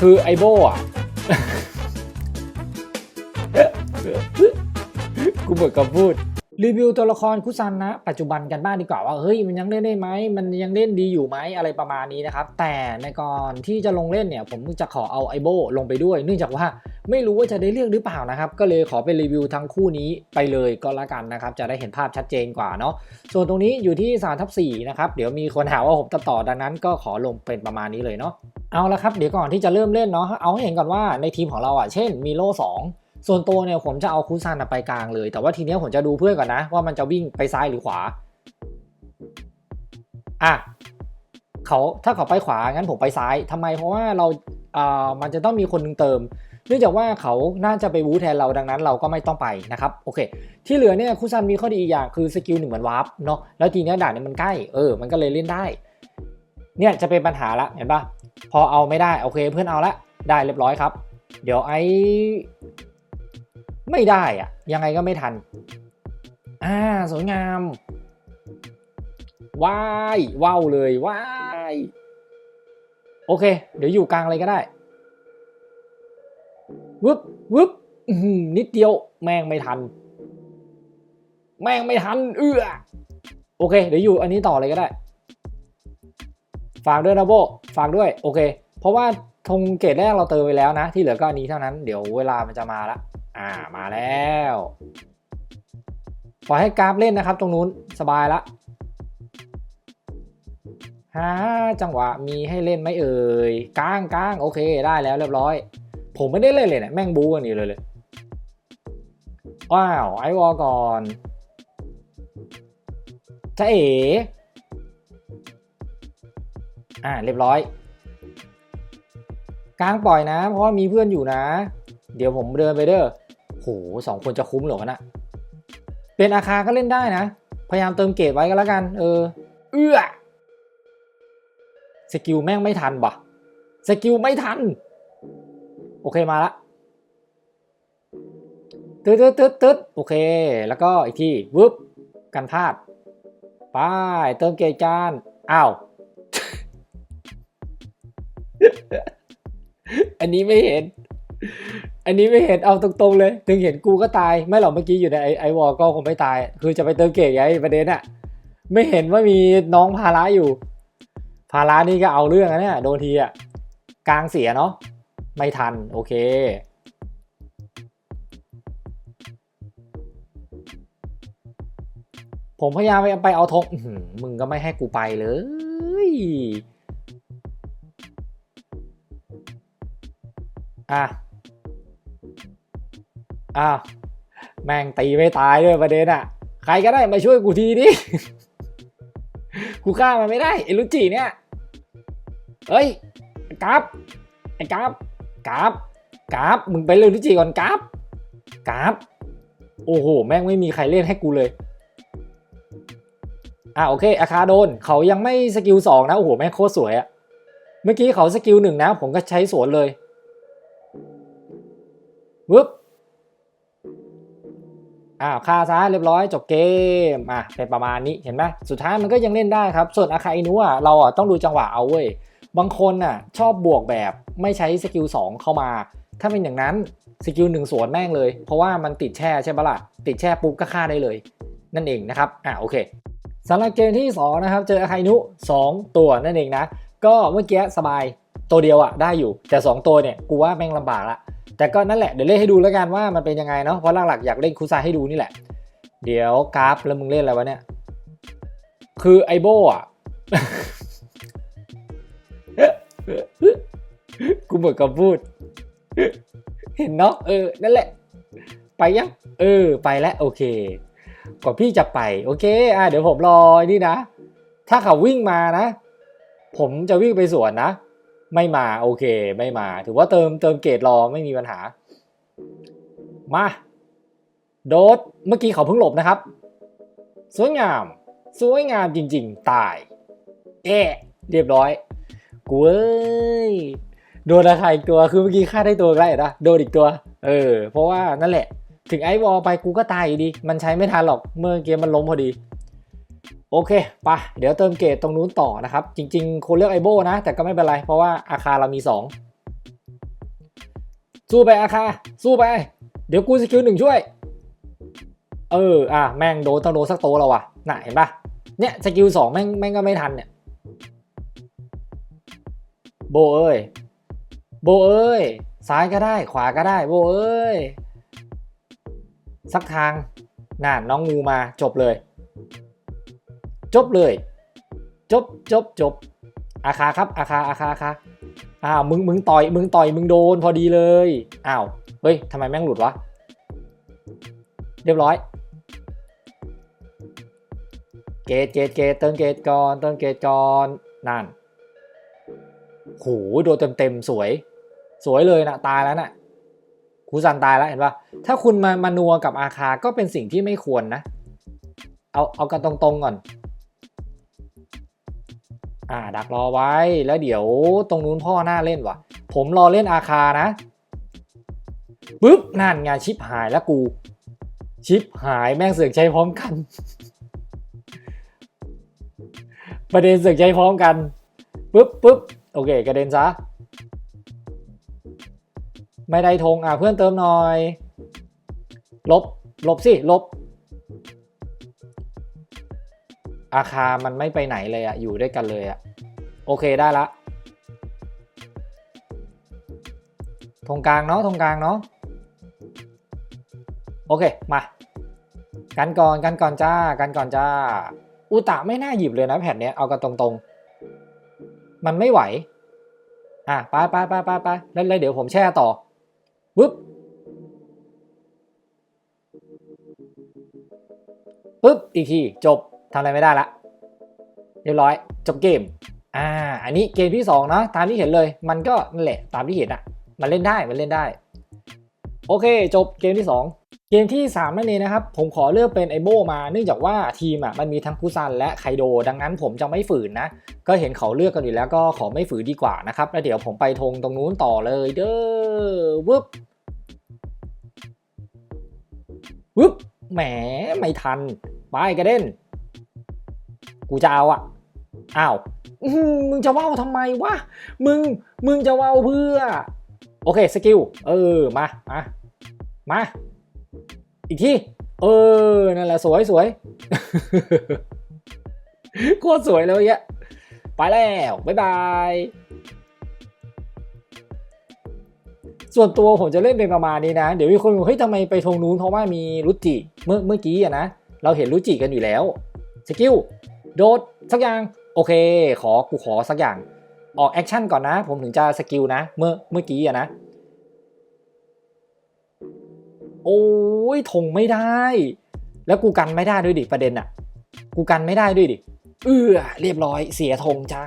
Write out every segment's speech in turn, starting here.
คือไอโบอะกูเปิดกับพูด รีวิวตัวละครคุซันนะ ปัจจุบันกันบ้างดีกว่าว่าเฮ้ยมันยังเล่นได้ไหมมันยังเล่นดีอยู่ไหมอะไรประมาณนี้นะครับ แต่ในก่อนที่จะลงเล่นเนี่ย ผมจะขอเอาไอโบลงไปด้วย เนื่องจากว่าไม่รู้ว่าจะได้เลือกหรือเปล่านะครับ ก็เลยขอเป็นรีวิวทั้งคู่นี้ไปเลยก็แล้วกันนะครับ จะได้เห็นภาพชัดเจนกว่าเนาะส่วนตรงนี้อยู่ที่3ทับ4นะครับเดี๋ยวมีคนหาว่าผมตัดต่อดังนั้น ก็ขอลงเป็นประมาณนี้เลยเนาะเอาละครับเดี๋ยวก่อนที่จะเริ่มเล่นเนาะเอาให้เห็นก่อนว่าในทีมของเราอะเช่นมีโล่สอง ส่วนตัวเนี่ยผมจะเอาคุซันไปกลางเลย แต่ว่าทีเนี้ยผมจะดูเพื่อนก่อนนะ ว่ามันจะวิ่งไปซ้ายหรือขวา อะเขาถ้าเขาไปขวางั้นผมไปซ้ายทำไมเพราะว่าเราอ่ามันจะต้องมีคนหนึงเติม เนื่องจากว่าเขาน่าจะไปบูแทนเราดังนั้นเราก็ไม่ต้องไปนะครับโอเค ที่เหลือเนี่ยคุซันมีข้อดีอีกอย่างคือสกิลหนึ่งเหมือนวาร์ปเนาะแล้วทีเนี้ยด่านเนี่ยมันใกล้เออมันก็เลยเล่นได้ เนี่ยจะเป็นปัญหาละเห็นปะพอเอาไม่ได้โอเคเพื่อนเอาละได้เรียบร้อยครับ เดี๋ยวไอ้ ไม่ได้อะยังไงก็ไม่ทัน อ่าสวยงามว้ายว้าวเลยว้ายโอเค เดี๋ยวอยู่กลางเลยก็ได้วึบวึบนิดเดียวแม่งไม่ทัน แม่งไม่ทัน เอื้อโอเค เดี๋ยวอยู่อันนี้ต่อเลยก็ได้ ฝากด้วยนะโบฝากด้วย โอเค เพราะว่าธงเกตแรกเราเติมไปแล้วนะ ที่เหลือก็อันนี้เท่านั้น เดี๋ยวเวลามันจะมาละ อ่ามาแล้วปล่อยให้กราฟเล่นนะครับ ตรงนู้นสบายละหาจังหวะมีให้เล่นไหมเอ่ยกลางกลางโอเคได้แล้วเรียบร้อย ผมไม่ได้เล่นเลยเนี่ยแม่งบูกันอยู่เลยเลยว้าวไอวอลก่อนจะเอ๋อ่าเรียบร้อยกลางปล่อยนะ เพราะว่ามีเพื่อนอยู่นะ เดี๋ยวผมเดินไปเด้อ โหสองคนจะคุ้มเหรอวะนะเป็นอาคาก็เล่นได้นะ พยายามเติมเกรดไว้ก็แล้วกัน เออ เอื้อสกิลแม่งไม่ทันบ่ะสกิลไม่ทัน โอเคมาละตึ๊ดตึ๊ดตึ๊ดตึ๊ดโอเค แล้วก็อีกทีวึบกันพลาดไปเติมเกรดจานอ้าว อันนี้ไม่เห็น อันนี้ไม่เห็นเอาตรงๆเลย ถึงเห็นกูก็ตาย ไม่หรอกเมื่อกี้อยู่ในไอไอวอลก็คงไม่ตาย คือจะไปเติมเกรดไงประเด็นอะไม่เห็นว่ามีน้องพาระอยู่ พาระนี่ก็เอาเรื่องนะเนี่ยโดนทีอะกลางเสียเนาะไม่ทัน โอเคผมพยายามไปไปเอาธงมึงก็ไม่ให้กูไปเลย อะ อะแม่งตีไม่ตายด้วยประเด็นอะใครก็ได้มาช่วยกูทีดิ กูฆ่ามันไม่ได้ไอ้ลุจิเนี่ย เฮ้ยกราฟไอ้กราฟกราฟกราฟมึงไปเลยลุจิก่อนกราฟกราฟโอ้โห แม่งไม่มีใครเล่นให้กูเลย อะโอเค อาคาโดน เขายังไม่สกิลสองนะ โอ้โห แม่งโคตรสวยอะเมื่อกี้เขาสกิลหนึ่งนะ ผมก็ใช้สวนเลยวึบ อ้าวฆ่าซะเรียบร้อยจบเกมอะเป็นประมาณนี้เห็นไหมสุดท้ายมันก็ยังเล่นได้ครับ ส่วนอาคาอินุอะเราอะต้องดูจังหวะเอาเว้ยบางคนอะชอบบวกแบบไม่ใช้สกิล2เข้ามา ถ้าเป็นอย่างนั้นสกิลหนึ่งสวนแม่งเลย เพราะว่ามันติดแช่ใช่ปะล่ะติดแช่ปุ๊บก็ฆ่าได้เลย นั่นเองนะครับอะโอเคสำหรับเกมที่สองนะครับเจออาคาอินุสองตัวนั่นเองนะก็เมื่อกี้สบาย ตัวเดียวอะได้อยู่ แต่สองตัวเนี่ยกูว่าแม่งลำบากละแต่ก็นั่นแหละเดี๋ยวเล่นให้ดูแล้วกันว่ามันเป็นยังไงเนาะเพราะหลักๆอยากเล่นคูซาให้ดูนี่แหละ เดี๋ยวกราฟแล้วมึงเล่นอะไรวะเนี่ยคือไอโบอะกูเหมือนกับพูด เห็นเนาะเออนั่นแหละ ไปยังเออ ไปแล้วโอเคกว่าพี่จะไป โอเค อะเดี๋ยวผมรอนี่นะ ถ้าเขาวิ่งมานะ ผมจะวิ่งไปสวนนะ ไม่มาโอเคไม่มา ถือว่าเติมเติมเกรดรอไม่มีปัญหา มา โดดเมื่อกี้เขาเพิ่งหลบนะครับ สวยงาม สวยงามจริง ๆ ตาย เอะเรียบร้อยกูเอ้ยโดนอะไรอีกตัวคือเมื่อกี้ฆ่าได้ตัวใกล้นะโดนอีกตัว เออ เพราะว่านั่นแหละ ถึงไอวอลไปกูก็ตายอยู่ดี มันใช้ไม่ทันหรอกเมื่อเกมมันล้มพอดี โอเคไปะเดี๋ยวเติมเกรดตรงนู้นต่อนะครับ จริงๆคนเลือกไอโบนะ แต่ก็ไม่เป็นไร เพราะว่าอาคาเรามีสู้ไปอาคา สู้ไป เดี๋ยวกูสกิลหนึ่งช่วย เออ อะ แม่งโดนต้องโดนสักโตแล้ววะน่ะเห็นปะเนี่ยสกิลสองแม่งแม่งก็ไม่ทันเนี่ย โบเอ้ย โบเอ้ย ซ้ายก็ได้ ขวาก็ได้ โบเอ้ย สักทางน่าน้องงูมาจบเลย จบเลย จบจบจบอาคาครับอาคาอาคาอาคาอ้าวมึงมึงต่อยมึงต่อยมึงโดนพอดีเลยอ้าวเฮ้ยทำไมแม่งหลุดวะเรียบร้อย เกตเกตเกตเติมเกตก่อนเติมเกตก่อนนั่นโหโดนเต็มเต็มสวย สวยเลยนะตายแล้วนะ่ะคูซันตายแล้วเห็นปะถ้าคุณมามานัวกับอาคาก็เป็นสิ่งที่ไม่ควรนะ เอาเอากันตรงๆก่อน อ่า ดักรอไว้แล้วเดี๋ยวตรงนู้นพ่อหน้าเล่นวะผมรอเล่นอาคานะปึ๊บนั่นไงชิปหายแล้วกู ชิปหายแม่งเสือกใช้พร้อมกัน ประเด็นเสือกใช้พร้อมกันปึ๊บปึ๊บโอเคกระเด็นซะไม่ได้ธงอะเพื่อนเติมหน่อย ลบ ลบสิ ลบ อาคามันไม่ไปไหนเลยอะอยู่ด้วยกันเลยอะโอเคได้ละธงกลางเนาะธงกลางเนาะโอเคมากันก่อนกันก่อนจ้ากันก่อนจ้า อุตะไม่น่าหยิบเลยนะแผ่นเนี้ยเอากันตรงๆ มันไม่ไหว อะไปไปไปไปไปแล้วแล้วเดี๋ยวผมแช่ต่อวึบปึ๊บอีกทีจบ ทำอะไรไม่ได้ละ เรียบร้อยจบเกม อ่า อันนี้เกมที่2นะตามที่เห็นเลย มันก็นั่นแหละตามที่เห็นอะมันเล่นได้มันเล่นได้ โอเค จบเกมที่ 2 เกมที่3นั่นเองนะครับ ผมขอเลือกเป็นไอโบมา เนื่องจากว่าทีมอะมันมีทั้งคุซันและไคโด ดังนั้นผมจะไม่ฝืนนะ ก็เห็นเขาเลือกกันอยู่แล้วก็ขอไม่ฝืนดีกว่านะครับ แล้วเดี๋ยวผมไปธงตรงนู้นต่อเลยเด้อวึบวึบแหมไม่ทัน ไปกระเด็น กูจะเอาอะอ้าวมึงจะว่าวทำไมวะ มึง มึงจะว่าวเพื่อ โอเคสกิล เออ มา มา มา อีกที เออ นั่นแหละสวยสวยโคตรสวยเลยเยอะไปแล้ว บ๊ายบาย ส่วนตัวผมจะเล่นเป็นประมาณนี้นะ เดี๋ยวมีคนบอกเฮ้ยทำไมไปทงนู้นเพราะว่ามีรุจิ เมื่อเมื่อกี้อะนะ เราเห็นรุจิกันอยู่แล้ว สกิล โดดสักอย่าง โอเค ขอกูขอสักอย่าง ออกแอคชั่นก่อนนะ ผมถึงจะสกิลนะ เมื่อเมื่อกี้อะนะ โอ้ยถงไม่ได้ แล้วกูกันไม่ได้ด้วยดิประเด็นอะกูกันไม่ได้ด้วยดิ เออเรียบร้อยเสียธงจ้า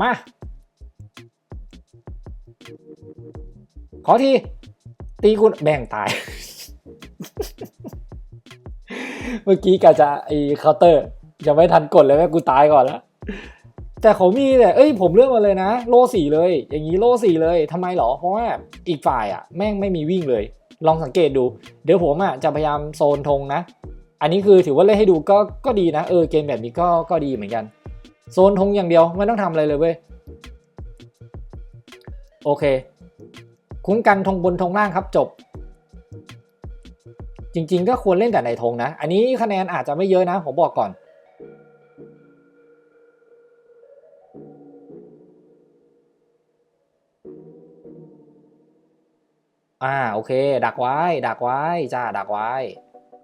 มา ขอทีตีคุณแบ่งตาย เมื่อกี้กะจะไอ้เคาน์เตอร์ยังไม่ทันกดเลยแม่กูตายก่อนล้วแต่เขามีแต่เอ้ยผมเลือกมาเลยนะ โล่สี่เลย อย่างนี้โล่สี่เลยทำไมหรอ เพราะว่าอีกฝ่ายอะแม่งไม่มีวิ่งเลย ลองสังเกตดู เดี๋ยวผมอะจะพยายามโซนธงนะ อันนี้คือถือว่าเล่นให้ดูก็ก็ดีนะเออเกมแบบนี้ก็ก็ดีเหมือนกัน โซนธงอย่างเดียวไม่ต้องทำอะไรเลยเว้ยโอเค คุ้มกันธงบนธงล่างครับจบ จริง ๆ ก็ควรเล่นแต่ในธงนะ อันนี้คะแนนอาจจะไม่เยอะนะ ผมบอกก่อน อ่าโอเค ดักไว้ ดักไว้จ้าดักไว้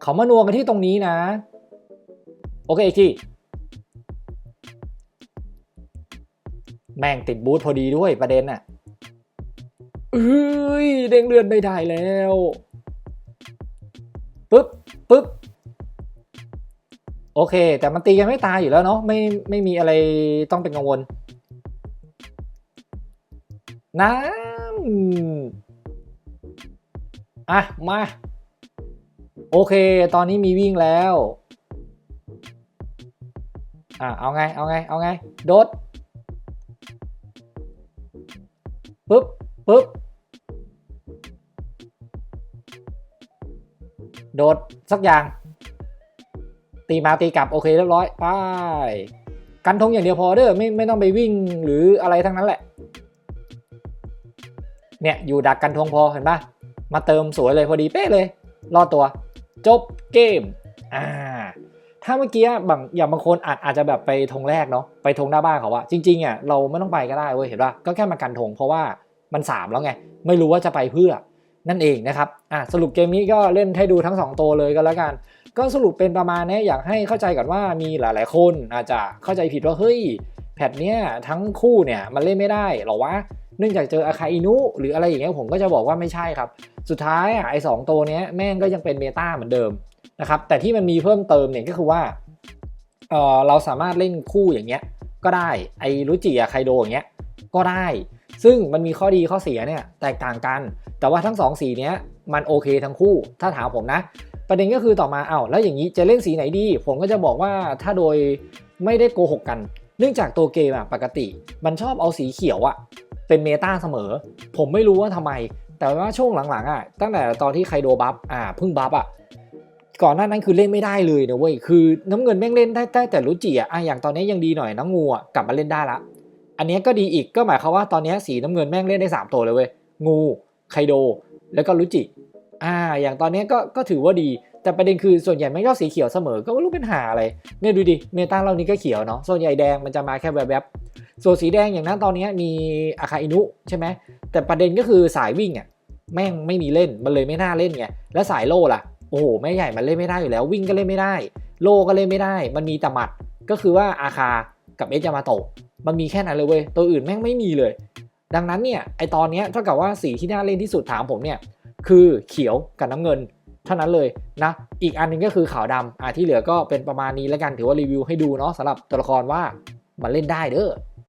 เขามานัวกันที่ตรงนี้นะ โอเคอีกทีแม่งติดบูทพอดีด้วยประเด็นน่ะเอ้ยเด้งเลือนไม่ได้แล้ว ปึ๊บปึ๊บโอเค แต่มันตีกันไม่ตายอยู่แล้วเนาะไม่ไม่มีอะไรต้องเป็นกังวล น้ำอะ มา โอเค ตอนนี้มีวิ่งแล้วอะเอาไง เอาไง เอาไง โดดปึ๊บปึ๊บ โดดสักอย่าง ตีมาตีกลับโอเคเรียบร้อยไปกันทงอย่างเดียวพอเด้อไม่ไม่ต้องไปวิ่งหรืออะไรทั้งนั้นแหละ เนี่ยอยู่ดักกันทงพอเห็นปะมาเติมสวยเลยพอดีเป๊ะเลย รอดตัว จบเกมอ่าถ้าเมื่อกี้บางอย่างบางคนอาจอาจจะแบบไปธงแรกเนาะไปธงหน้าบ้านเขาอะจริงๆอะเราไม่ต้องไปก็ได้เว้ยเห็นปะก็แค่มากันธงเพราะว่ามันสามแล้วไง ไม่รู้ว่าจะไปเพื่อ นั่นเองนะครับอะสรุปเกมนี้ก็เล่นให้ดูทั้งสองตัวเลยก็แล้วกัน ก็สรุปเป็นประมาณนี้อยากให้เข้าใจก่อนว่ามีหลาย ๆ คนอาจจะเข้าใจผิดว่าเฮ้ยแพทเนี้ยทั้งคู่เนี่ยมันเล่นไม่ได้หรอวะเนื่องจากเจออาคาอินุหรืออะไรอย่างเงี้ยผมก็จะบอกว่าไม่ใช่ครับ สุดท้ายอะไอ้สองตัวเนี้ยแม่งก็ยังเป็นเมตาเหมือนเดิมนะครับแต่ที่มันมีเพิ่มเติมเนี่ยก็คือว่าเออเราสามารถเล่นคู่อย่างเงี้ยก็ได้ไอ้รุจิอะไคโดอย่างเงี้ยก็ได้ ซึ่งมันมีข้อดีข้อเสียเนี่ยแตกต่างกัน แต่ว่าทั้งสองสีเนี้ยมันโอเคทั้งคู่ ถ้าถามผมนะ ประเด็นก็คือต่อมาเอ้าแล้วอย่างนี้จะเล่นสีไหนดี ผมก็จะบอกว่าถ้าโดยไม่ได้โกหกกัน เนื่องจากตัวเกมอะปกติ มันชอบเอาสีเขียวอะเป็นเมตาเสมอ ผมไม่รู้ว่าทำไม แต่ว่าช่วงหลังๆอะตั้งแต่ตอนที่ไคโดบัฟอ่าเพึ่งบัฟอะก่อนหน้านั้นคือเล่นไม่ได้เลยนะเว้ย คือน้ำเงินแม่งเล่นได้แต่รู้จิอะอะอย่างตอนนี้ยังดีหน่อยน้องงูอะกลับมาเล่นได้ละ อันนี้ก็ดีอีกก็หมายความว่าตอนนี้สีน้ำเงินแม่งเล่นได้ 3 ตัวเลยเว้ย งูไคโด แล้วก็รุจิ อ่า อย่างตอนนี้ก็ก็ถือว่าดี แต่ประเด็นคือส่วนใหญ่ไม่ชอบสีเขียวเสมอ ก็ไม่รู้เป็นหาอะไร เนี่ยดูดิ เมตาเรานี้ก็เขียวเนาะ ส่วนใหญ่แดงมันจะมาแค่แวบๆ ส่วนสีแดงอย่างนั้นตอนนี้มีอาคาอินุใช่ไหม แต่ประเด็นก็คือสายวิ่งอะแม่งไม่มีเล่น มันเลยไม่น่าเล่นไง แล้วสายโล่ล่ะ โอ้โห แม่ใหญ่มันเล่นไม่ได้อยู่แล้ว วิ่งก็เล่นไม่ได้ โล่ก็เล่นไม่ได้ มันมีแต่หมัด ก็คือว่าอาคา กับเอจามาโตะมันมีแค่นั้นเลยเว้ย ตัวอื่นแม่งไม่มีเลย ดังนั้นเนี่ยไอตอนเนี้ยเท่ากับว่าสีที่น่าเล่นที่สุดถามผมเนี่ยคือเขียวกับน้ำเงิน เท่านั้นเลยนะ อีกอันหนึงก็คือขาวดำอะที่เหลือก็เป็นประมาณนี้แล้วกันถือว่ารีวิวให้ดูเนาะสำหรับตัวละครว่ามันเล่นได้เด้อ